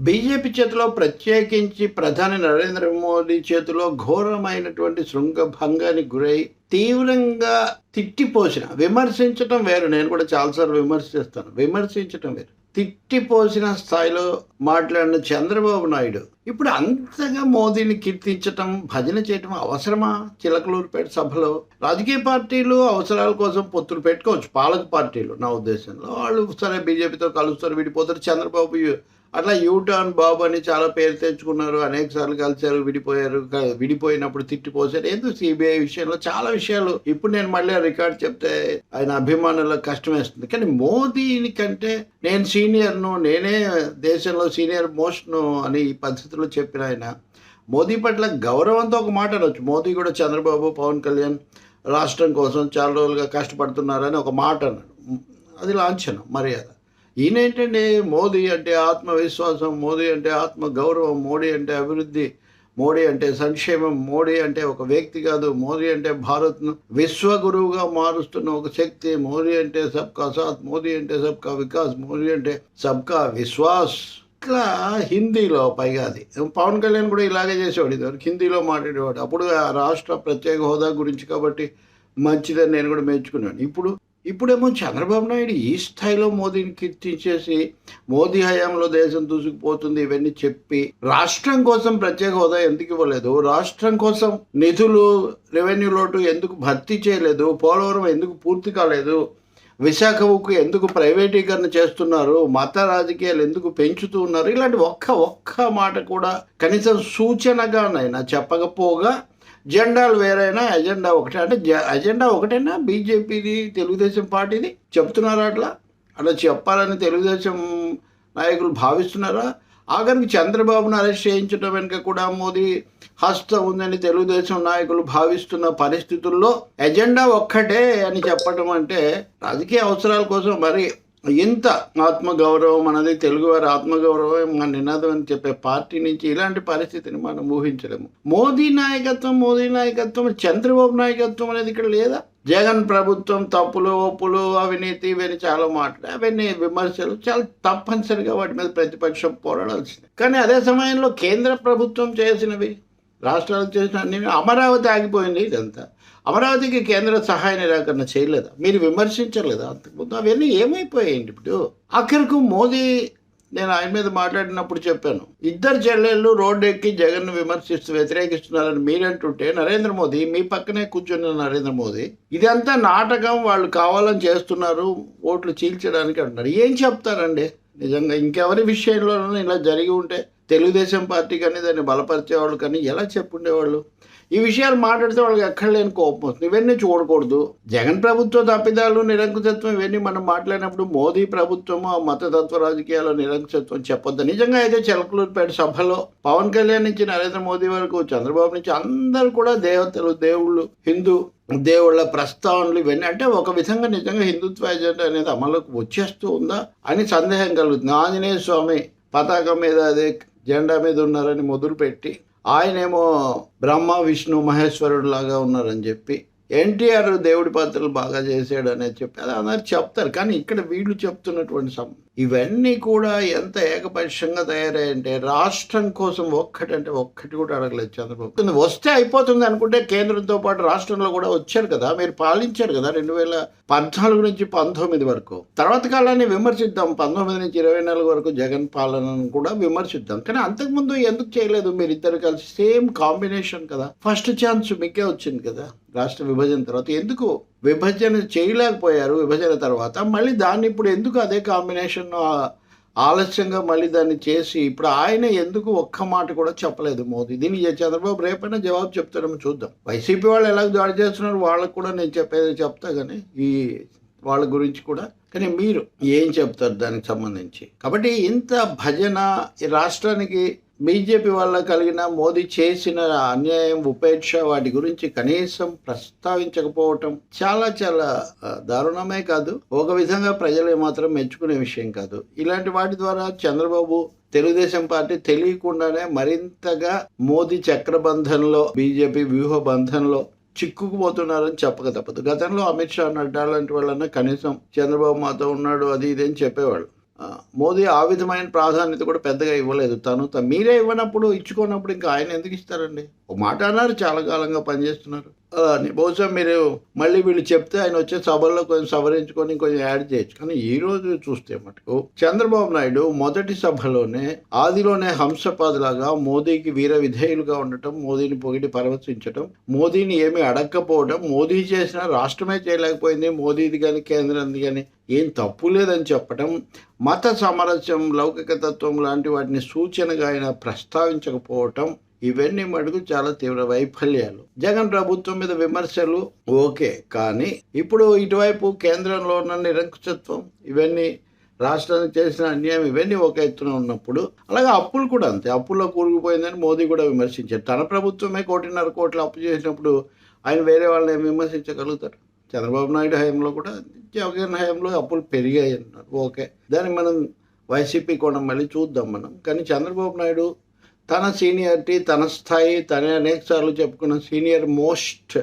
BJP చేతిలో ప్రత్యేకించి ప్రధాని నరేంద్ర మోదీ చేతిలో ఘోరమైనటువంటి శృంగభంగానికి గురై తీవ్రంగా తిట్టిపోసిన విమర్శించటం వేరు. నేను కూడా చాలాసార్లు విమర్శిస్తాను. విమర్శించటం వేరు. తిట్టిపోసిన స్థాయిలో మాట్లాడిన చంద్రబాబు నాయుడు ఇప్పుడు అంతగా మోదీని కీర్తించటం భజన చేయటం అవసరమా? చిలకలూరుపేట సభలో రాజకీయ పార్టీలు అవసరాల కోసం పొత్తులు పెట్టుకోవచ్చు. పాలక పార్టీలు నా ఉద్దేశంలో. వాళ్ళు సరే బీజేపీతో కలుస్తారు విడిపోతారు. చంద్రబాబు అట్లా యూటర్న్ బాబు అని చాలా పేరు తెచ్చుకున్నారు అనేక సార్లు కలిశారు విడిపోయారు విడిపోయినప్పుడు తిట్టిపోసారు ఎందుకు సిబిఐ విషయంలో చాలా విషయాలు. ఇప్పుడు నేను మళ్ళీ రికార్డ్ చెప్తే ఆయన అభిమానులకు కష్టం వేస్తుంది. కానీ మోదీని కంటే నేను సీనియర్ను నేనే దేశంలో సీనియర్ మోస్ట్ను అని ఈ పద్ధతిలో చెప్పిన ఆయన మోదీ పట్ల గౌరవంతో ఒక మాట అనొచ్చు. మోదీ కూడా చంద్రబాబు పవన్ కళ్యాణ్ రాష్ట్రం కోసం చాలా రోజులుగా కష్టపడుతున్నారని ఒక మాట అన్నాడు. అది లాంఛనం మర్యాద. ఈయనేంటండి? మోదీ అంటే ఆత్మవిశ్వాసం మోదీ అంటే ఆత్మ గౌరవం మోడీ అంటే అభివృద్ధి మోడీ అంటే సంక్షేమం మోడీ అంటే ఒక వ్యక్తి కాదు మోదీ అంటే భారత్ను విశ్వగురువుగా మారుస్తున్న ఒక శక్తి మోదీ అంటే సబ్కా సాత్ మోదీ అంటే సబ్కా వికాస్ మోదీ అంటే సబ్కా విశ్వాస్. ఇట్లా హిందీలో పైగా అది. పవన్ కళ్యాణ్ కూడా ఇలాగే చేసేవాడు ఇదివరకు. హిందీలో మాట్లాడేవాడు. అప్పుడు ఆ రాష్ట్ర ప్రత్యేక హోదా గురించి కాబట్టి మంచిదని నేను కూడా మెచ్చుకున్నాను. ఇప్పుడు ఇప్పుడేమో చంద్రబాబు నాయుడు ఈ స్థాయిలో మోదీని కీర్తించేసి మోదీ హయాంలో దేశం దూసుకుపోతుంది ఇవన్నీ చెప్పి రాష్ట్రం కోసం ప్రత్యేక హోదా ఎందుకు ఇవ్వలేదు? రాష్ట్రం కోసం నిధులు రెవెన్యూ లోటు ఎందుకు భర్తీ చేయలేదు? పోలవరం ఎందుకు పూర్తి కాలేదు? విశాఖ ఉక్కు ఎందుకు ప్రైవేటీకరణ చేస్తున్నారు? మత రాజకీయాలు ఎందుకు పెంచుతూ ఉన్నారు? ఇలాంటి ఒక్క ఒక్క మాట కూడా కనీసం సూచనగానైనా చెప్పకపోగా జెండాలు వేరైనా ఎజెండా ఒకటే. అంటే జ- ఎజెండా ఒకటేనా? బీజేపీది తెలుగుదేశం పార్టీది? చెప్తున్నారా అట్లా? అలా చెప్పాలని తెలుగుదేశం నాయకులు భావిస్తున్నారా? ఆఖరికి చంద్రబాబును అరెస్ట్ చేయించడం వెనుక కూడా మోదీ హస్తం ఉందని తెలుగుదేశం నాయకులు భావిస్తున్న పరిస్థితుల్లో ఎజెండా ఒక్కటే అని చెప్పడం అంటే రాజకీయ అవసరాల కోసం మరి ఇంత ఆత్మగౌరవం అనేది తెలుగువారి ఆత్మగౌరవం మన నినాదం అని చెప్పే పార్టీ నుంచి ఇలాంటి పరిస్థితిని మనం ఊహించలేము. మోదీ నాయకత్వం మోదీ నాయకత్వం చంద్రబాబు నాయకత్వం అనేది ఇక్కడ లేదా? జగన్ ప్రభుత్వం తప్పులు ఒప్పులు అవినీతి ఇవన్నీ చాలా మాటలు. అవన్నీ విమర్శలు చాలా తప్పనిసరిగా వాటి మీద ప్రతిపక్షం పోరాడాల్సింది. కానీ అదే సమయంలో కేంద్ర ప్రభుత్వం చేసినవి రాష్ట్రాలకు చేసిన అన్ని అమరావతి ఆగిపోయింది ఇదంతా. అమరావతికి కేంద్ర సహాయ నిరాకరణ చేయలేదా? మీరు విమర్శించలేదా? అంతకుముందు అవన్నీ ఏమైపోయాయండి ఇప్పుడు? ఆఖరికి మోదీ నేను ఆయన మీద మాట్లాడినప్పుడు చెప్పాను ఇద్దరు చెల్లెళ్ళు రోడ్డు ఎక్కి జగన్ను విమర్శిస్తూ వ్యతిరేకిస్తున్నారని మీరంటుంటే నరేంద్ర మోదీ మీ పక్కనే కూర్చున్న నరేంద్ర మోదీ ఇదంతా నాటకం వాళ్ళు కావాలని చేస్తున్నారు ఓట్లు చీల్చడానికి అంటున్నారు. ఏం చెప్తారండి? నిజంగా ఇంకెవరి విషయంలోనూ ఇలా జరిగి ఉంటే తెలుగుదేశం పార్టీ కానీ దాన్ని బలపరిచేవాళ్ళు కానీ ఎలా చెప్పుండేవాళ్ళు? ఈ విషయాలు మాట్లాడితే వాళ్ళకి ఎక్కడ లేని కోపం వస్తుంది. ఇవన్నీ చూడకూడదు. జగన్ ప్రభుత్వ తప్పిదాలు నిరంకుశత్వం ఇవన్నీ మనం మాట్లాడినప్పుడు మోదీ ప్రభుత్వము ఆ మతతత్వ రాజకీయాల నిరంకుశత్వం చెప్పొద్దు. నిజంగా అయితే చిలకలూరుపేట సభలో పవన్ కళ్యాణ్ నుంచి నరేంద్ర మోదీ వరకు చంద్రబాబు నుంచి అందరూ కూడా దేవతలు దేవుళ్ళు హిందూ దేవుళ్ళ ప్రస్తావనలు ఇవన్నీ అంటే ఒక విధంగా నిజంగా హిందుత్వ ఎజెండా అనేది అమలుకు వచ్చేస్తూ ఉందా అని సందేహం కలుగుతుంది. ఆంజనేయ స్వామి పతాకం మీద అదే జెండా మీద ఉన్నారని మొదలుపెట్టి ఆయనేమో బ్రహ్మ విష్ణు మహేశ్వరుడు లాగా ఉన్నారని చెప్పి ఎన్టీఆర్ దేవుడి పాత్రలు బాగా చేశాడు అనేది చెప్పి అది అందరు చెప్తారు. కానీ ఇక్కడ వీళ్ళు చెప్తున్నటువంటి సం ఇవన్నీ కూడా ఎంత ఏకపక్షంగా తయారయ్యంటే రాష్ట్రం కోసం ఒక్కటంటే ఒక్కటి కూడా అడగలేదు చంద్రబాబు. వస్తే అయిపోతుంది అనుకుంటే కేంద్రంతో పాటు రాష్ట్రంలో కూడా వచ్చారు కదా మీరు పాలించారు కదా రెండు వేల పద్నాలుగు నుంచి పంతొమ్మిది వరకు. తర్వాత కాలాన్ని విమర్శిద్దాం పంతొమ్మిది నుంచి ఇరవై నాలుగు వరకు జగన్ పాలనను కూడా విమర్శిద్దాం. కానీ అంతకుముందు ఎందుకు చేయలేదు మీరు ఇద్దరు కలిసి? సేమ్ కాంబినేషన్ కదా. ఫస్ట్ ఛాన్స్ మీకే వచ్చింది కదా రాష్ట్ర విభజన తర్వాత. ఎందుకు విభజన చేయలేకపోయారు విభజన తర్వాత. మళ్ళీ దాన్ని ఇప్పుడు ఎందుకు అదే కాంబినేషన్ ఆలస్యంగా మళ్ళీ దాన్ని చేసి ఇప్పుడు ఆయన ఎందుకు ఒక్క మాట కూడా చెప్పలేదు మోదీ? దీనికి చంద్రబాబు రేపైనా జవాబు చెప్తారేమో చూద్దాం. వైసీపీ వాళ్ళు ఎలా దాడి చేస్తున్నారు వాళ్ళకు కూడా నేను చెప్పేది చెప్తా కానీ ఈ వాళ్ళ గురించి కూడా. కానీ మీరు ఏం చెప్తారు దానికి సంబంధించి? కాబట్టి ఇంత భజన ఈ రాష్ట్రానికి బీజేపీ వల్ల కలిగిన మోదీ చేసిన అన్యాయం ఉపేక్ష వాటి గురించి కనీసం ప్రస్తావించకపోవటం చాలా చాలా దారుణమే కాదు. ఒక విధంగా ప్రజలు మాత్రం మెచ్చుకునే విషయం కాదు. ఇలాంటి వాటి ద్వారా చంద్రబాబు తెలుగుదేశం పార్టీ తెలియకుండానే మరింతగా మోదీ చక్రబంధంలో బీజేపీ వ్యూహ బంధంలో చిక్కుకుపోతున్నారని చెప్పక తప్పదు. గతంలో అమిత్ షా నడ్డా లాంటి వాళ్ళన్నా కనీసం చంద్రబాబు మాతో ఉన్నాడు అది ఇది అని చెప్పేవాళ్ళు. మోదీ ఆ విధమైన ప్రాధాన్యత కూడా పెద్దగా ఇవ్వలేదు. తను మీరే ఇవ్వనప్పుడు ఇచ్చుకోనప్పుడు ఇంకా ఆయన ఎందుకు ఇస్తారండి? ఒక మాట అన్నారు చాలా కాలంగా పనిచేస్తున్నారు. అని బహుశా మీరు మళ్ళీ వీళ్ళు చెప్తే ఆయన వచ్చే సభల్లో కొంచెం సవరించుకొని కొంచెం యాడ్ చేయొచ్చు. కానీ ఈ రోజు చూస్తే మటుకు చంద్రబాబు నాయుడు మొదటి సభలోనే ఆదిలోనే హంసపాదులాగా మోదీకి వీర విధేయులుగా ఉండటం మోదీని పొగిడి పరవశించటం మోదీని ఏమి అడగకపోవడం మోదీ చేసిన రాష్ట్రమే చేయలేకపోయింది మోదీది కానీ కేంద్రంది కానీ ఏం తప్పు లేదని చెప్పటం మత సామరస్యం లౌకిక తత్వం లాంటి వాటిని సూచనగా ఆయన ప్రస్తావించకపోవటం ఇవన్నీ మటుకు చాలా తీవ్ర వైఫల్యాలు. జగన్ ప్రభుత్వం మీద విమర్శలు ఓకే కానీ ఇప్పుడు ఇటువైపు కేంద్రంలో ఉన్న నిరంకుశత్వం ఇవన్నీ రాష్ట్రానికి చేసిన అన్యాయం ఇవన్నీ ఒక ఎత్తున ఉన్నప్పుడు అలాగే అప్పులు కూడా అంతే. అప్పుల్లో కూరుకుపోయిందని మోదీ కూడా విమర్శించారు. తన ప్రభుత్వమే కోటిన్నర కోట్లు అప్పు చేసినప్పుడు ఆయన వేరే వాళ్ళని విమర్శించగలుగుతారు? చంద్రబాబు నాయుడు హయాంలో కూడా జగన్ హయాంలో అప్పులు పెరిగాయి అన్నారు. ఓకే. దాన్ని మనం వైసీపీ కోణం మళ్ళీ చూద్దాం మనం. కానీ చంద్రబాబు నాయుడు తన సీనియారిటీ తన స్థాయి తనే అనేకసార్లు చెప్పుకున్న సీనియర్ మోస్ట్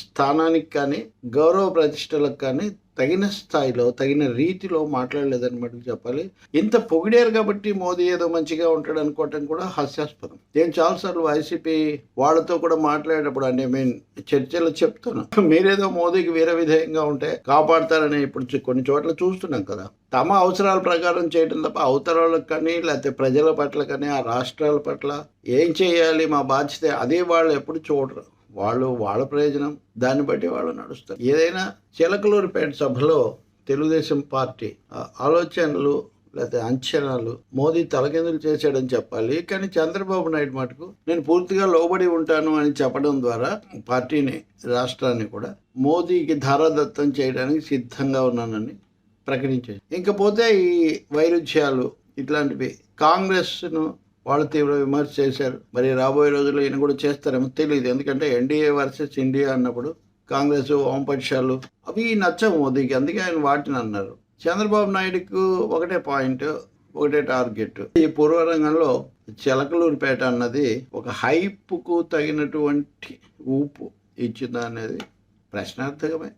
స్థానానికి కానీ గౌరవ ప్రతిష్టలకు కానీ తగిన స్థాయిలో తగిన రీతిలో మాట్లాడలేదని మటుకు చెప్పాలి. ఇంత పొగిడారు కాబట్టి మోదీ ఏదో మంచిగా ఉంటాడు అనుకోవటం కూడా హాస్యాస్పదం. నేను చాలాసార్లు వైసీపీ వాళ్ళతో కూడా మాట్లాడేటప్పుడు అంటే మీన్ చర్చలు చెప్తాను. మీరేదో మోదీకి వీర విధేయంగా ఉంటే కాపాడతారని ఇప్పుడు కొన్ని చోట్ల చూస్తున్నాం కదా. తమ అవసరాల ప్రకారం చేయడం తప్ప అవతరాలకు కానీ లేకపోతే ప్రజల పట్ల కానీ ఆ రాష్ట్రాల పట్ల ఏం చేయాలి మా బాధ్యత అదే వాళ్ళు ఎప్పుడు చూడరు. వాళ్ళు వాళ్ళ ప్రయోజనం దాన్ని బట్టి వాళ్ళు నడుస్తారు. ఏదైనా చిలకలూరిపేట సభలో తెలుగుదేశం పార్టీ ఆలోచనలు లేకపోతే అంచనాలు మోదీ తలకిందులు చేశాడని చెప్పాలి. కానీ చంద్రబాబు నాయుడు మటుకు నేను పూర్తిగా లోబడి ఉంటాను అని చెప్పడం ద్వారా పార్టీని రాష్ట్రాన్ని కూడా మోదీకి ధారాదత్తం చేయడానికి సిద్ధంగా ఉన్నానని ప్రకటించాడు. ఇంకపోతే ఈ వైరుధ్యాలు ఇట్లాంటివి కాంగ్రెస్ను వాళ్ళు తీవ్ర విమర్శ చేశారు. మరి రాబోయే రోజుల్లో ఈయన కూడా చేస్తారేమో తెలియదు ఎందుకంటే ఎన్డీఏ వర్సెస్ ఇండియా అన్నప్పుడు కాంగ్రెస్ వామపక్షాలు అవి నచ్చవు మోదీకి. అందుకే ఆయన వాటిని అన్నారు. చంద్రబాబు నాయుడుకు ఒకటే పాయింట్ ఒకటే టార్గెట్. ఈ పూర్వరంగంలో చిలకలూరిపేట అన్నది ఒక హైప్కు తగినటువంటి ఊపు ఇచ్చిందా అనేది ప్రశ్నార్థకమే.